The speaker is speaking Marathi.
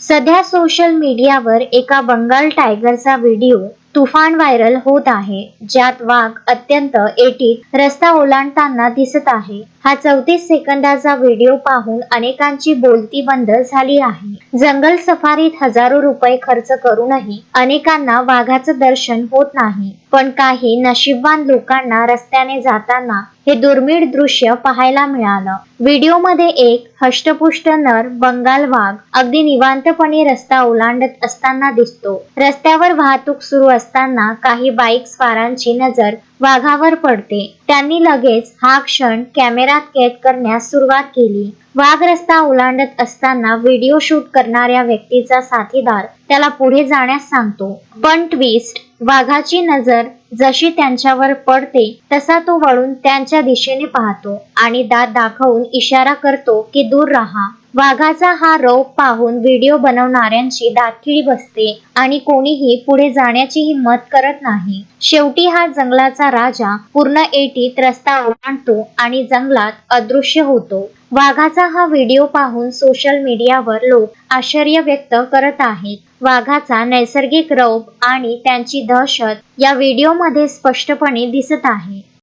सध्या सोशल मीडियावर एका बंगाल टायगरचा व्हिडिओ तुफान व्हायरल होत आहे. ज्यात वाघ अत्यंत एटीत रस्ता ओलांडताना दिसत आहे. हा चौतीस सेकंदाचा व्हिडिओ पाहून अनेकांची बोलती बंद झाली आहे. जंगल सफारीत हजारो रुपये खर्च करूनही अनेकांना वाघाचं दर्शन होत नाही. पण काही नशीबवान लोकांना रस्त्याने जाताना हे दुर्मिळ दृश्य पाहायला मिळालं. व्हिडिओमध्ये एक हष्टपुष्ट नर बंगाल वाघ अगदी निवांतपणे रस्ता ओलांडत असताना दिसतो. रस्त्यावर वाहतूक सुरू असताना काही बाईक स्वारांची नजर वाघावर पडते. त्यांनी लगेच हा क्षण कॅमेऱ्यात कैद करण्यास सुरुवात केली. वाघ रस्ता ओलांडत असताना व्हिडिओ शूट करणाऱ्या व्यक्तीचा साथीदार त्याला पुढे जाण्यास सांगतो. पण ट्विस्ट वाघाची नजर जशी त्यांच्यावर पडते तसा तो वळून त्यांच्या दिशेने पाहतो आणि दात दाखवून इशारा करतो की दूर राहा. वाघाचा हा रोप पाहून व्हिडिओ बनवणाऱ्यांची दातखिळी बसते आणि कोणीही पुढे जाण्याची हिंमत करत नाही. शेवटी हा जंगलाचा राजा पूर्ण एटीत रस्ता ओलांडतो आणि जंगलात अदृश्य होतो. वाघाचा हा व्हिडिओ पाहून सोशल मीडियावर लोक आश्चर्य व्यक्त करत आहेत. वाघाचा नैसर्गिक रौप आणि त्यांची दहशत या व्हिडिओमध्ये स्पष्टपणे दिसत आहे.